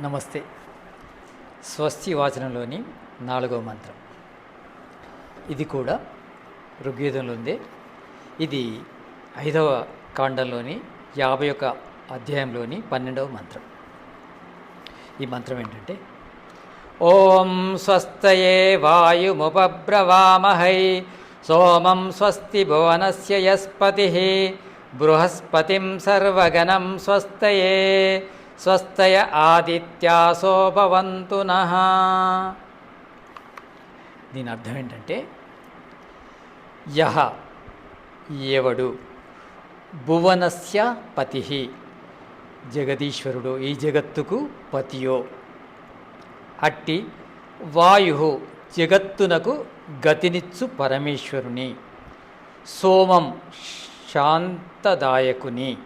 నమస్తే. స్వస్తి వాచనంలోని నాలుగవ మంత్రం. ఇది కూడా ఋగ్వేదంలో ఉంది ఇది ఐదవ కాండంలోని యాభై ఒక అధ్యాయంలోని పన్నెండవ మంత్రం. ఈ మంత్రం ఏంటంటే ఓం స్వస్తయే వాయుముపబ్రవామహై సోమం స్వస్తి భువనస్య యస్పతి బృహస్పతిం సర్వగణం స్వస్తయే స్వస్తయ ఆదిత్యాసో భవంతు దీని అర్థం ఏంటంటే యహ ఎవడు భువనస్య పతి. జగదీశ్వరుడు ఈ జగత్తుకు పతియో. అట్టి వాయు జగత్తునకు గతినిచ్చు పరమేశ్వరుని. సోమం శాంతదాయకుని.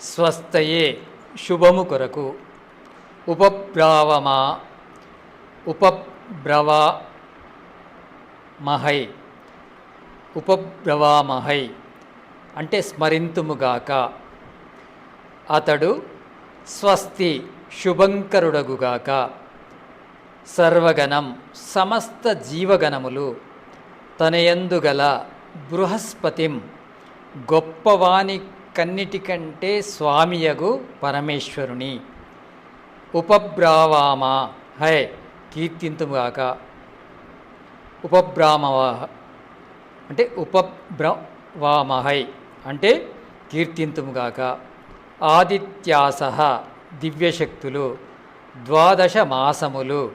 స్వస్థయే శుభము కొరకు. ఉపబ్రావమా ఉపబ్రవా మహై ఉపబ్రవామహై అంటే స్మరింతుముగాక. అతడు స్వస్తి శుభంకరుడగుగాక. సర్వగణం సమస్త జీవగణములు తనయందుగల బృహస్పతిం గొప్పవాని కన్నిటికంటే స్వామియగు పరమేశ్వరుని. ఉపబ్రావామా హై కీర్తింతుగాక. ఉపబ్రామవా అంటే ఉపబ్రవామహై అంటే కీర్తింతుముగాక. ఆదిత్యాస దివ్యశక్తులు ద్వాదశ మాసములు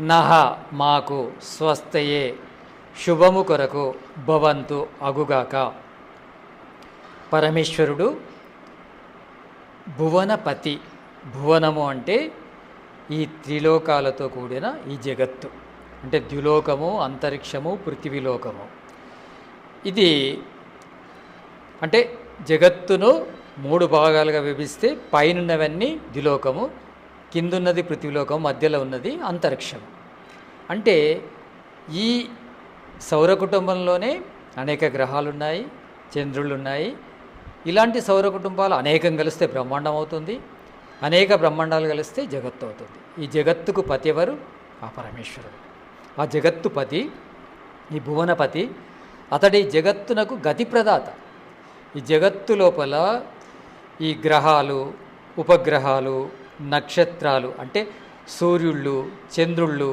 నహ మాకు స్వస్థయే శుభము కొరకు భవంతు అగుగాక. పరమేశ్వరుడు భువనపతి. భువనము అంటే ఈ త్రిలోకాలతో కూడిన ఈ జగత్తు. అంటే ద్యులోకము అంతరిక్షము పృథివీలోకము. ఇది అంటే జగత్తును మూడు భాగాలుగా విభజిస్తే పైనున్నవన్నీ ద్యులోకము కిందున్నది పృథ్వీలోకం మధ్యలో ఉన్నది అంతరిక్షం అంటే ఈ సౌర కుటుంబంలోనే అనేక గ్రహాలు ఉన్నాయి చంద్రులు ఉన్నాయి ఇలాంటి సౌర కుటుంబాలు అనేకం కలిస్తే బ్రహ్మాండం అవుతుంది అనేక బ్రహ్మాండాలు కలిస్తే జగత్తు అవుతుంది. ఈ జగత్తుకు పతి ఎవరు? ఆ పరమేశ్వరుడు. ఆ జగత్తు పతి ఈ భువనపతి అతడి జగత్తునకు గతి ప్రదాత. ఈ జగత్తు లోపల ఈ గ్రహాలు ఉపగ్రహాలు నక్షత్రాలు అంటే సూర్యుళ్ళు చంద్రుళ్ళు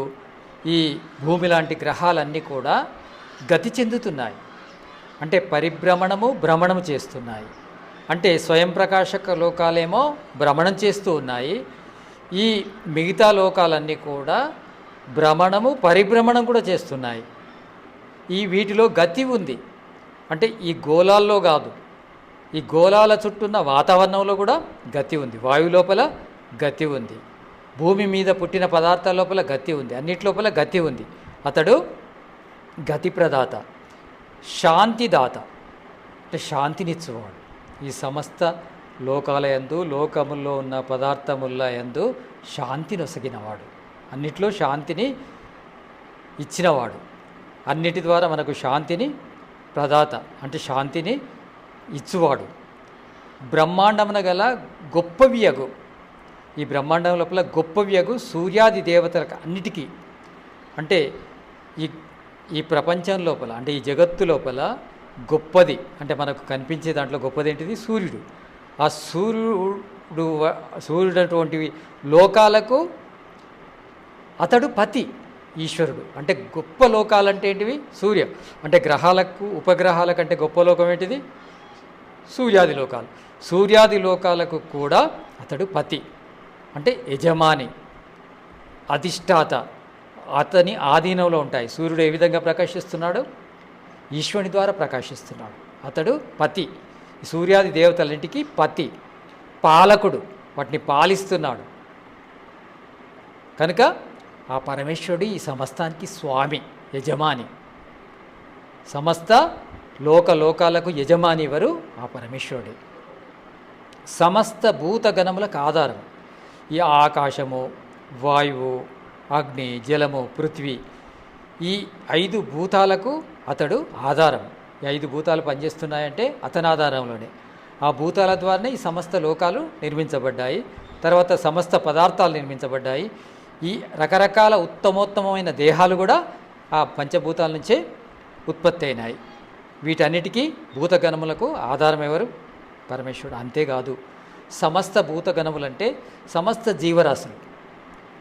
ఈ భూమి లాంటి గ్రహాలన్నీ కూడా గతి చెందుతున్నాయి. అంటే పరిభ్రమణము భ్రమణము చేస్తున్నాయి. అంటే స్వయం ప్రకాశక లోకాలేమో భ్రమణం చేస్తూ ఉన్నాయి. ఈ మిగతా లోకాలన్నీ కూడా భ్రమణము పరిభ్రమణం కూడా చేస్తున్నాయి. ఈ వీటిలో గతి ఉంది. అంటే ఈ గోళాల్లో కాదు. ఈ గోళాల చుట్టూన్న వాతావరణంలో కూడా గతి ఉంది. వాయు లోపల గతి ఉంది. భూమి మీద పుట్టిన పదార్థాల లోపల గతి ఉంది. అన్నిటి లోపల గతి ఉంది. అతడు గతి ప్రదాత. శాంతిదాత. అంటే శాంతినిచ్చువాడు. ఈ సమస్త లోకాలయందు లోకముల్లో ఉన్న పదార్థముల యందు శాంతిని ఒసగినవాడు అన్నిట్లో శాంతిని ఇచ్చినవాడు. అన్నిటి ద్వారా మనకు శాంతిని ప్రదాత అంటే శాంతిని ఇచ్చువాడు. బ్రహ్మాండమున గల గొప్ప వ్యగు ఈ బ్రహ్మాండం లోపల గొప్ప వ్యగు సూర్యాది దేవతలకు అన్నిటికీ. అంటే ఈ ఈ ప్రపంచం లోపల అంటే ఈ జగత్తు లోపల గొప్పది. అంటే మనకు కనిపించే దాంట్లో గొప్పది ఏంటిది సూర్యుడు. ఆ సూర్యుడు సూర్యుడు అటువంటివి లోకాలకు అతడు పతి ఈశ్వరుడు. అంటే గొప్ప లోకాలంటే ఏంటివి? సూర్య. అంటే గ్రహాలకు ఉపగ్రహాల కంటే గొప్ప లోకం ఏంటిది? సూర్యాది లోకాలు. సూర్యాది లోకాలకు కూడా అతడు పతి. అంటే యజమాని అధిష్టాత అతని ఆధీనంలో ఉంటాయి. సూర్యుడు ఏ విధంగా ప్రకాశిస్తున్నాడు? ఈశ్వరుని ద్వారా ప్రకాశిస్తున్నాడు. అతడు పతి. సూర్యాది దేవతలన్నింటికి పతి. పాలకుడు. వాటిని పాలిస్తున్నాడు. కనుక ఆ పరమేశ్వరుడు ఈ సమస్తానికి స్వామి యజమాని. సమస్త లోక లోకాలకు యజమాని ఎవరు? ఆ పరమేశ్వరుడే. సమస్త భూతగణములకు ఆధారం. ఈ ఆకాశము వాయువు అగ్ని జలము పృథ్వీ ఈ ఐదు భూతాలకు అతడు ఆధారం. ఈ ఐదు భూతాలు పనిచేస్తున్నాయంటే అతని ఆధారంలోనే. ఆ భూతాల ద్వారానే ఈ సమస్త లోకాలు నిర్మించబడ్డాయి. తర్వాత సమస్త పదార్థాలు నిర్మించబడ్డాయి. ఈ రకరకాల ఉత్తమోత్తమైన దేహాలు కూడా ఆ పంచభూతాల నుంచే ఉత్పత్తి అయినాయి. వీటన్నిటికీ భూతగణములకు ఆధారం ఎవరు? పరమేశ్వరుడు. అంతేకాదు సమస్త భూతగణములంటే సమస్త జీవరాశులు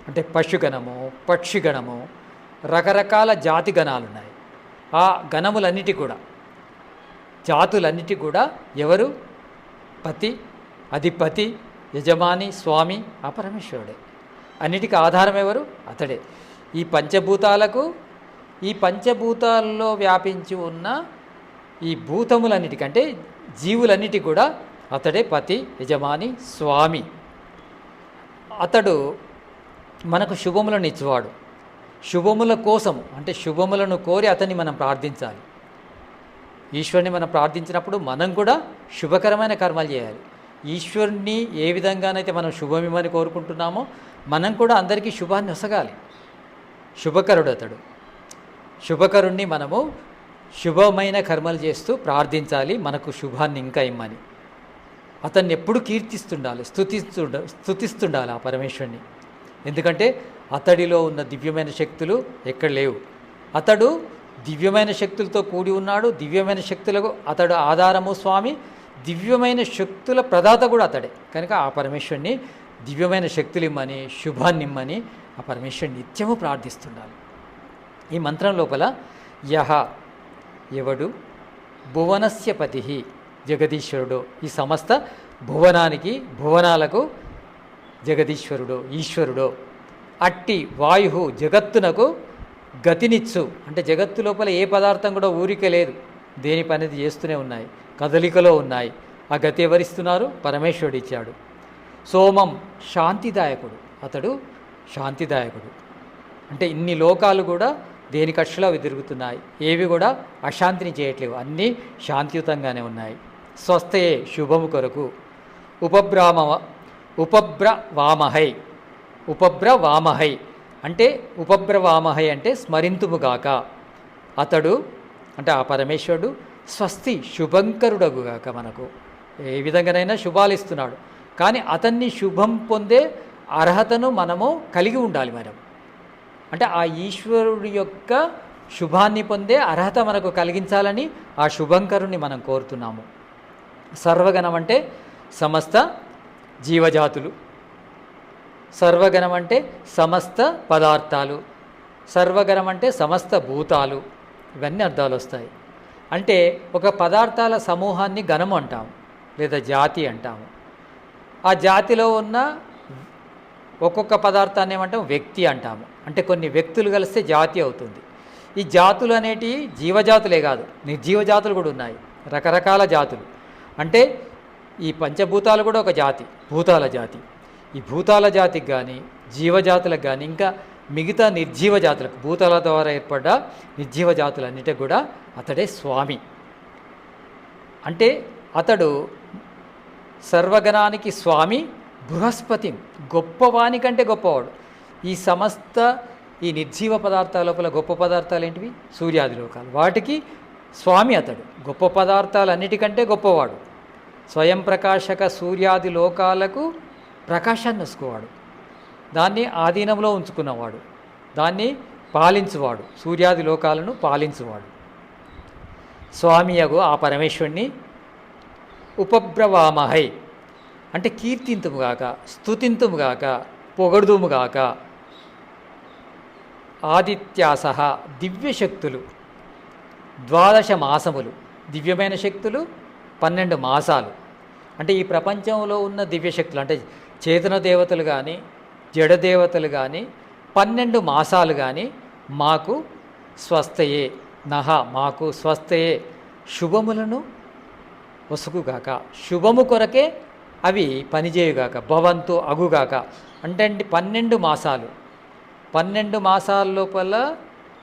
అంటే పశుగణము పక్షిగణము రకరకాల జాతి గణాలు ఉన్నాయి ఆ గణములన్నిటి కూడా జాతులన్నిటి కూడా ఎవరు? పతి అధిపతి యజమాని స్వామి ఆ పరమేశ్వరుడే. అన్నిటికీ ఆధారం ఎవరు? అతడే. ఈ పంచభూతాలకు ఈ పంచభూతాల్లో వ్యాపించి ఉన్న ఈ భూతములన్నిటికంటే జీవులన్నిటి కూడా అతడే పతి యజమాని స్వామి. అతడు మనకు శుభములను ఇచ్చేవాడు. శుభముల కోసం అంటే శుభములను కోరి అతన్ని మనం ప్రార్థించాలి. ఈశ్వరుని మనం ప్రార్థించినప్పుడు మనం కూడా శుభకరమైన కర్మలు చేయాలి. ఈశ్వరుణ్ణి ఏ విధంగానైతే మనం శుభమిమని కోరుకుంటున్నామో మనం కూడా అందరికీ శుభాన్ని వసగాలి శుభకరుడు అతడు. శుభకరుణ్ణి మనము శుభమైన కర్మలు చేస్తూ ప్రార్థించాలి మనకు శుభాన్ని ఇంకా ఇమ్మని. అతన్ని ఎప్పుడు కీర్తిస్తుండాలి స్థుతిస్తుండ స్థుతిస్తుండాలి ఆ పరమేశ్వరుని ఎందుకంటే అతడిలో ఉన్న దివ్యమైన శక్తులు ఎక్కడ లేవు. అతడు దివ్యమైన శక్తులతో కూడి ఉన్నాడు. దివ్యమైన శక్తులకు అతడు ఆధారము స్వామి. దివ్యమైన శక్తుల ప్రదాత కూడా అతడే. కనుక ఆ పరమేశ్వరుని దివ్యమైన శక్తులు ఇమ్మని శుభాన్ని ఇమ్మని ఆ పరమేశ్వరుని నిత్యము ప్రార్థిస్తున్నాను ఈ మంత్రం లోపల యహ ఎవడు? భువనస్య పతి జగదీశ్వరుడు. ఈ సమస్త భువనానికి భువనాలకు జగదీశ్వరుడో ఈశ్వరుడో. అట్టి వాయు జగత్తునకు గతినిచ్చు. అంటే జగత్తు లోపల ఏ పదార్థం కూడా ఊరికే లేదు. దేని పనిది చేస్తూనే ఉన్నాయి. కదలికలో ఉన్నాయి. ఆ గతి ఎవరిస్తున్నారు? పరమేశ్వరుడు ఇచ్చాడు సోమం శాంతిదాయకుడు. అతడు శాంతిదాయకుడు. అంటే ఇన్ని లోకాలు కూడా దేని కక్షలో అవి తిరుగుతున్నాయి? ఏవి కూడా అశాంతిని చేయట్లేవు. అన్నీ శాంతియుతంగానే ఉన్నాయి. స్వస్థయే శుభము కొరకు. ఉపబ్రాహ్మ ఉపబ్ర వామహై ఉపబ్ర వామహై అంటే ఉపబ్ర వామహై అంటే స్మరింతుముగాక. అతడు అంటే ఆ పరమేశ్వరుడు స్వస్తి శుభంకరుడగుగాక మనకు. ఏ విధంగానైనా శుభాలు ఇస్తున్నాడు. కానీ అతన్ని శుభం పొందే అర్హతను మనము కలిగి ఉండాలి మనం అంటే ఆ ఈశ్వరుడి యొక్క శుభాన్ని పొందే అర్హత మనకు కలిగించాలని ఆ శుభంకరుని మనం కోరుతున్నాము. సర్వగణం అంటే సమస్త జీవజాతులు. సర్వగణం అంటే సమస్త పదార్థాలు సర్వగణం అంటే సమస్త భూతాలు. ఇవన్నీ అర్థాలు వస్తాయి అంటే ఒక పదార్థాల సమూహాన్ని గణము అంటాము లేదా జాతి అంటాము. ఆ జాతిలో ఉన్న ఒక్కొక్క పదార్థాన్ని ఏమంటాం వ్యక్తి అంటాము. అంటే కొన్ని వ్యక్తులు కలిస్తే జాతి అవుతుంది. ఈ జాతులు అనేటివి జీవజాతులే కాదు నిర్జీవజాతులు కూడా ఉన్నాయి రకరకాల జాతులు. అంటే ఈ పంచభూతాలు కూడా ఒక జాతి భూతాల జాతి. ఈ భూతాల జాతికి కానీ జీవజాతులకు కానీ ఇంకా మిగతా నిర్జీవ జాతులకు భూతాల ద్వారా ఏర్పడ్డ నిర్జీవ జాతులన్నిటికి కూడా అతడే స్వామి. అంటే అతడు సర్వగణానికి స్వామి బృహస్పతి గొప్పవానికంటే గొప్పవాడు. ఈ సమస్త ఈ నిర్జీవ పదార్థాల లోపల గొప్ప పదార్థాలు ఏంటివి? సూర్యాది లోకాలు. వాటికి స్వామి అతడు. గొప్ప పదార్థాలన్నిటికంటే గొప్పవాడు. స్వయం ప్రకాశక సూర్యాది లోకాలకు ప్రకాశాన్ని వసుకోవాడు దాన్ని ఆధీనంలో ఉంచుకున్నవాడు. దాన్ని పాలించువాడు. సూర్యాది లోకాలను పాలించువాడు. స్వామియగు ఆ పరమేశ్వరుణ్ణి ఉపబ్రవామహై. అంటే కీర్తింతుముగాక స్థుతింతుముగాక పొగడుదుముగాక ఆదిత్యాసహ దివ్యశక్తులు. ద్వాదశ మాసములు. దివ్యమైన శక్తులు పన్నెండు మాసాలు. అంటే ఈ ప్రపంచంలో ఉన్న దివ్యశక్తులు అంటే చేతన దేవతలు కానీ జడదేవతలు కానీ పన్నెండు మాసాలు కానీ మాకు స్వస్థయే. నహ మాకు స్వస్థయే. శుభములను వసుకుగాక. శుభము కొరకే అవి పనిచేయుగాక భవంతు అగుగాక. అంటే అండి పన్నెండు మాసాలు. పన్నెండు మాసాల లోపల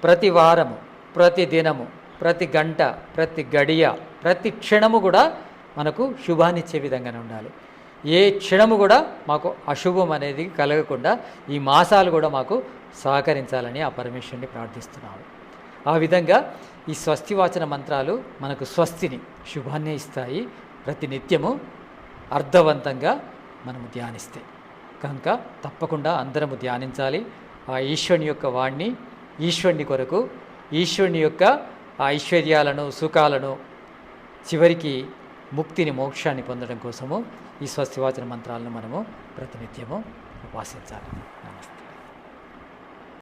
ప్రతి వారము ప్రతి దినము ప్రతి గంట ప్రతి గడియ ప్రతి క్షణము కూడా మనకు శుభాన్నిచ్చే విధంగానే ఉండాలి. ఏ క్షణము కూడా మాకు అశుభం అనేది కలగకుండా ఈ మాసాలు కూడా మాకు సహకరించాలని ఆ పరమేశ్వరుని ప్రార్థిస్తున్నాము. ఆ విధంగా ఈ స్వస్తివాచన మంత్రాలు మనకు స్వస్తిని శుభాన్ని ఇస్తాయి. ప్రతి నిత్యము అర్థవంతంగా మనము ధ్యానిస్తే కనుక తప్పకుండా అందరము ధ్యానించాలి. ఆ ఈశ్వరుని యొక్క వాణ్ణి ఈశ్వరుని కొరకు ఈశ్వరుని యొక్క ఆ ఐశ్వర్యాలను సుఖాలను చివరికి ముక్తిని మోక్షాన్ని పొందడం కోసము ఈ స్వస్తివాచన మంత్రాలను మనము ప్రతినిత్యము ఉపాసించాలి